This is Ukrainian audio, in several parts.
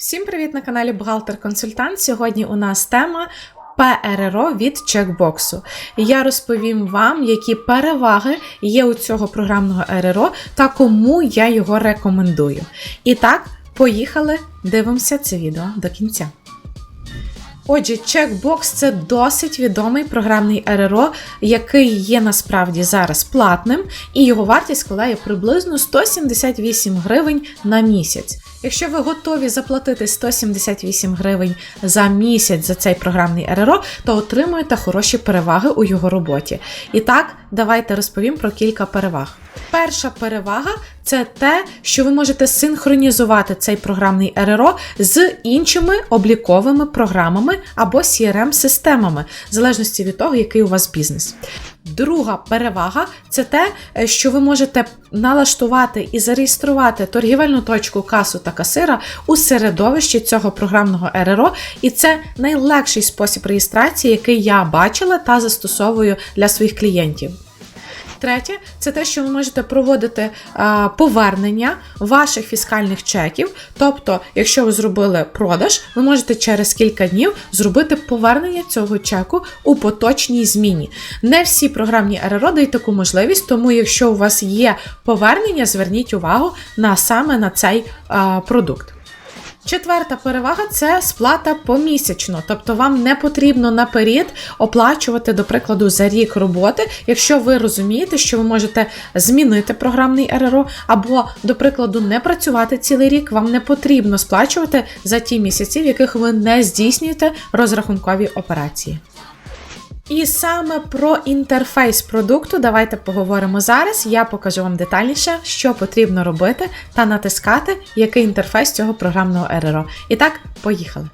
Всім привіт на каналі Бухгалтер Консультант. Сьогодні у нас тема ПРРО від чекбоксу. Я розповім вам, які переваги є у цього програмного РРО та кому я його рекомендую. І так, поїхали, дивимося це відео до кінця. Отже, чекбокс це досить відомий програмний РРО, який є насправді зараз платним, і його вартість складає приблизно 178 гривень на місяць. Якщо ви готові заплатити 178 гривень за місяць за цей програмний РРО, то отримуєте хороші переваги у його роботі. І так, давайте розповім про кілька переваг. Перша перевага це те, що ви можете синхронізувати цей програмний РРО з іншими обліковими програмами або CRM-системами, в залежності від того, який у вас бізнес. Друга перевага це те, е, що ви можете налаштувати і зареєструвати торгівельну точку касу та касира у середовищі цього програмного РРО, і це найлегший спосіб реєстрації, який я бачила та застосовую для своїх клієнтів. Третє, це те, що ви можете проводити повернення ваших фіскальних чеків. Тобто, якщо ви зробили продаж, ви можете через кілька днів зробити повернення цього чеку у поточній зміні. Не всі програмні РРО дають таку можливість, тому якщо у вас є повернення, зверніть увагу на саме на цей продукт. Четверта перевага це сплата помісячно, тобто вам не потрібно наперед оплачувати, до прикладу, за рік роботи, якщо ви розумієте, що ви можете змінити програмний РРО, або, до прикладу, не працювати цілий рік, вам не потрібно сплачувати за ті місяці, в яких ви не здійснюєте розрахункові операції. І саме про інтерфейс продукту давайте поговоримо зараз. Я покажу вам детальніше, що потрібно робити та натискати, який інтерфейс цього програмного РРО. І так, поїхали.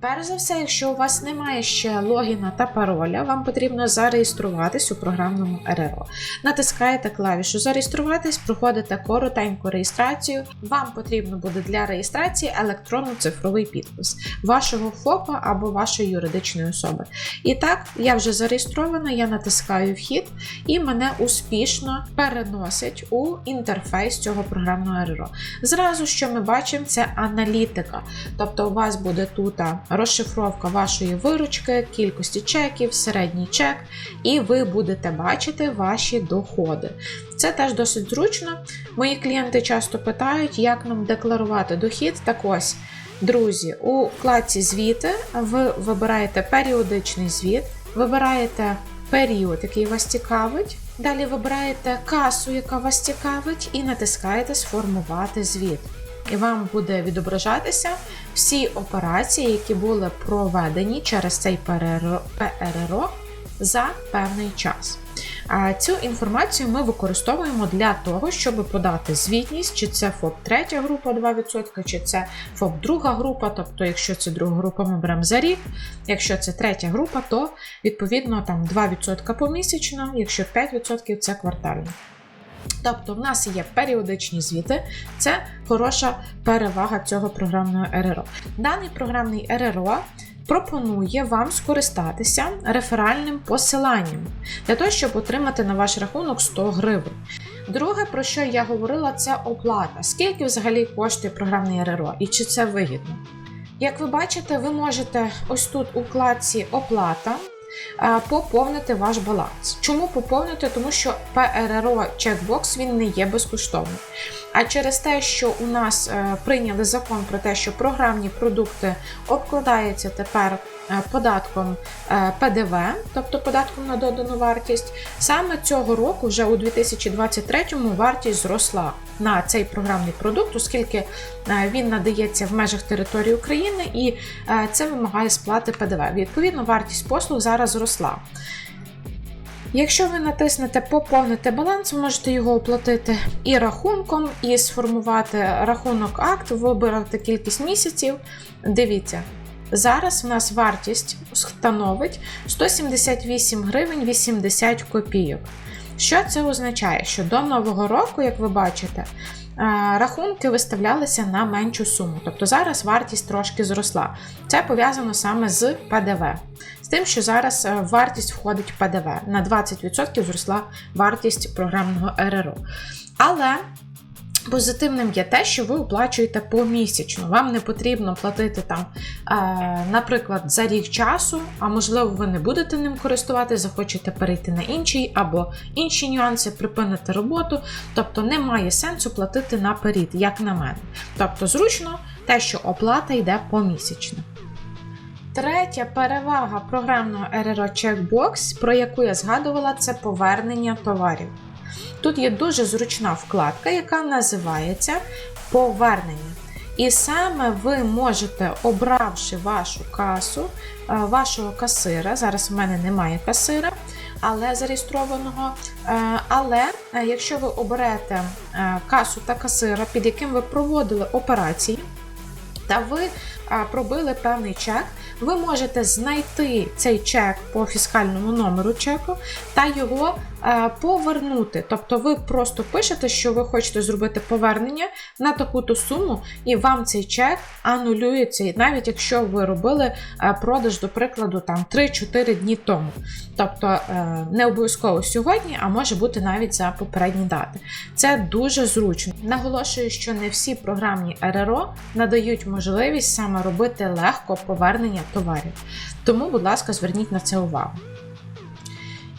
Перш за все, якщо у вас немає ще логіна та пароля, вам потрібно зареєструватись у програмному РРО. Натискаєте клавішу Зареєструватись, проходите коротеньку реєстрацію. Вам потрібно буде для реєстрації електронно-цифровий підпис вашого ФОПа або вашої юридичної особи. І так, я вже зареєстрована, я натискаю вхід, і мене успішно переносить у інтерфейс цього програмного РРО. Зразу, що ми бачимо, це аналітика. Тобто, у вас буде тут розшифровка вашої виручки, кількості чеків, середній чек, і ви будете бачити ваші доходи. Це теж досить зручно. Мої клієнти часто питають, як нам декларувати дохід. Так ось, друзі, у вкладці звіти ви вибираєте періодичний звіт, вибираєте період, який вас цікавить. Далі вибираєте касу, яка вас цікавить, і натискаєте Сформувати звіт і вам буде відображатися всі операції, які були проведені через цей ПРРО за певний час. А Цю інформацію ми використовуємо для того, щоб подати звітність, чи це ФОП 3 група 2%, чи це ФОП 2 група, тобто, якщо це друга група, ми беремо за рік, якщо це третя група, то відповідно там 2% помісячно, якщо 5% це квартально. Тобто, в нас є періодичні звіти, це хороша перевага цього програмного РРО. Даний програмний РРО пропонує вам скористатися реферальним посиланням для того, щоб отримати на ваш рахунок 100 гривень. Друге, про що я говорила, це оплата. Скільки взагалі коштує програмний РРО і чи це вигідно? Як ви бачите, ви можете ось тут у вкладці оплата поповнити ваш баланс. Чому поповнити? Тому що ПРРО чекбокс він не є безкоштовним. А через те, що у нас е, прийняли закон про те, що програмні продукти обкладаються тепер е, податком е, ПДВ, тобто податком на додану вартість, саме цього року, вже у 2023-му, вартість зросла на цей програмний продукт, оскільки він надається в межах території України і це вимагає сплати ПДВ. Відповідно, вартість послуг зараз зросла. Якщо ви натиснете Поповнити баланс, ви можете його оплатити і рахунком, і сформувати рахунок акт, вибрати кількість місяців. Дивіться, зараз в нас вартість становить 178 гривень 80 копійок. Що це означає? Що до нового року, як ви бачите, рахунки виставлялися на меншу суму. Тобто зараз вартість трошки зросла. Це пов'язано саме з ПДВ. З тим, що зараз е, вартість входить в ПДВ. На 20% зросла вартість програмного РРО. Але Позитивним є те, що ви оплачуєте помісячно. Вам не потрібно платити там, е, наприклад, за рік часу, а можливо, ви не будете ним користуватися, захочете перейти на інший або інші нюанси, припинити роботу. Тобто немає сенсу платити наперед, як на мене. Тобто, зручно те, що оплата йде помісячно. Третя перевага програмного РРО Checkbox, про яку я згадувала, це повернення товарів. Тут є дуже зручна вкладка, яка називається Повернення. І саме ви можете, обравши вашу касу, е, вашого касира, зараз в мене немає касира, але зареєстрованого. е, Але е, якщо ви оберете касу та касира, під яким ви проводили операції, та ви пробили певний чек, ви можете знайти цей чек по фіскальному номеру чеку та його повернути. Тобто ви просто пишете, що ви хочете зробити повернення на таку-то суму, і вам цей чек анулюється, навіть якщо ви робили продаж, до прикладу, там 3-4 дні тому. Тобто е, не обов'язково сьогодні, а може бути навіть за попередні дати. Це дуже зручно. Наголошую, що не всі програмні РРО надають можливість саме робити легко повернення товарів. Тому, будь ласка, зверніть на це увагу.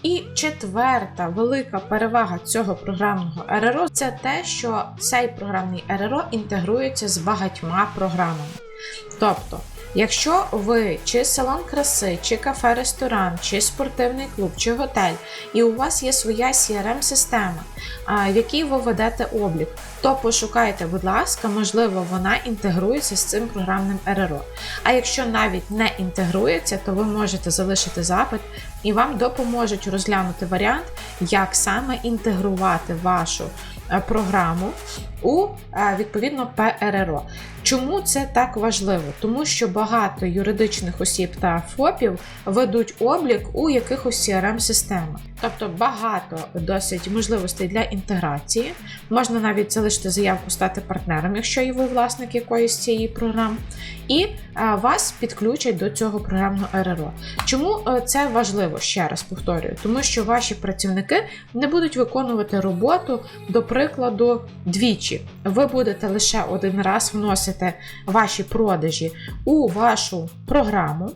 І четверта велика перевага цього програмного РРО це те, що цей програмний РРО інтегрується з багатьма програмами. Тобто, якщо ви чи салон краси, чи кафе-ресторан, чи спортивний клуб, чи готель, і у вас є своя CRM-система, в якій ви ведете облік, то пошукайте, будь ласка, можливо, вона інтегрується з цим програмним РРО. А якщо навіть не інтегрується, то ви можете залишити запит і вам допоможуть розглянути варіант, як саме інтегрувати вашу е, програму у е, відповідно ПРРО. Чому це так важливо? Тому що багато юридичних осіб та ФОПів ведуть облік у якихось CRM-системах. Тобто багато досить можливостей для інтеграції. Можна навіть залишити заявку стати партнером, якщо і ви власник якоїсь цієї програми, і вас підключать до цього програмного РРО. Чому е, це важливо? Ще раз повторюю, тому що ваші працівники не будуть виконувати роботу, до прикладу, двічі. Ви будете лише один раз вносити ваші продажі у вашу програму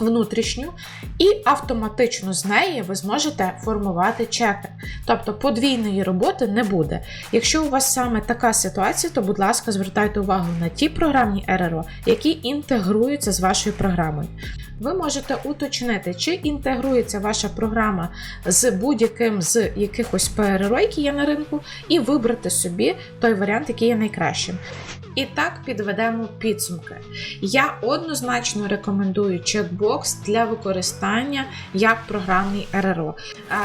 внутрішню, і автоматично з неї ви зможете формувати чеки. Тобто подвійної роботи не буде. Якщо у вас саме така ситуація, то, будь ласка, звертайте увагу на ті програмні РРО, які інтегруються з вашою програмою. Ви можете уточнити, чи інтегрується ваша програма з будь-яким з якихось ПРРО, які є на ринку, і вибрати собі той варіант, який є найкращим. І так підведемо підсумки. Я однозначно рекомендую чекбокс для використання як програмний РРО.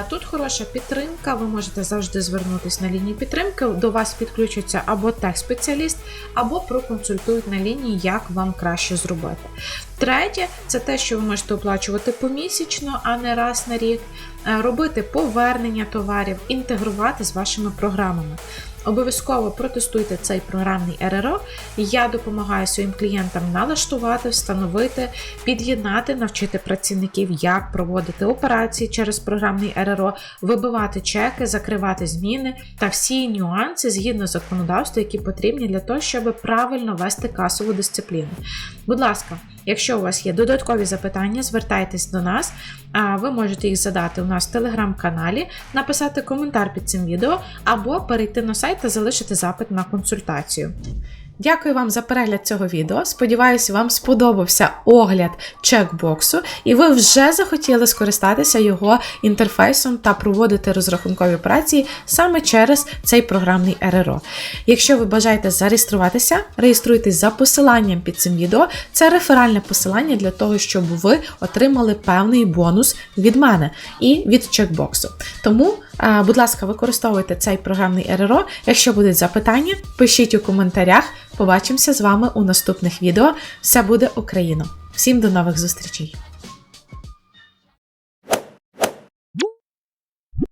Тут хороша підтримка, ви можете завжди звернутися на лінію підтримки. До вас підключиться або тех-спеціаліст, або проконсультують на лінії, як вам краще зробити. Третє, це те, що ви можете оплачувати помісячно, а не раз на рік, робити повернення товарів, інтегрувати з вашими програмами. Обов'язково протестуйте цей програмний РРО. Я допомагаю своїм клієнтам налаштувати, встановити, під'єднати, навчити працівників, як проводити операції через програмний РРО, вибивати чеки, закривати зміни та всі нюанси згідно законодавства, які потрібні для того, щоб правильно вести касову дисципліну. Будь ласка. Якщо у вас є додаткові запитання, звертайтесь до нас, ви можете їх задати у нас в телеграм-каналі, написати коментар під цим відео або перейти на сайт та залишити запит на консультацію. Дякую вам за перегляд цього відео. Сподіваюся, вам сподобався огляд чекбоксу, і ви вже захотіли скористатися його інтерфейсом та проводити розрахункові операції саме через цей програмний РРО. Якщо ви бажаєте зареєструватися, реєструйтесь за посиланням під цим відео. Це реферальне посилання для того, щоб ви отримали певний бонус від мене і від чекбоксу. Тому. Будь ласка, використовуйте цей програмний РРО. Якщо будуть запитання, пишіть у коментарях. Побачимося з вами у наступних відео. Все буде Україна! Всім до нових зустрічей!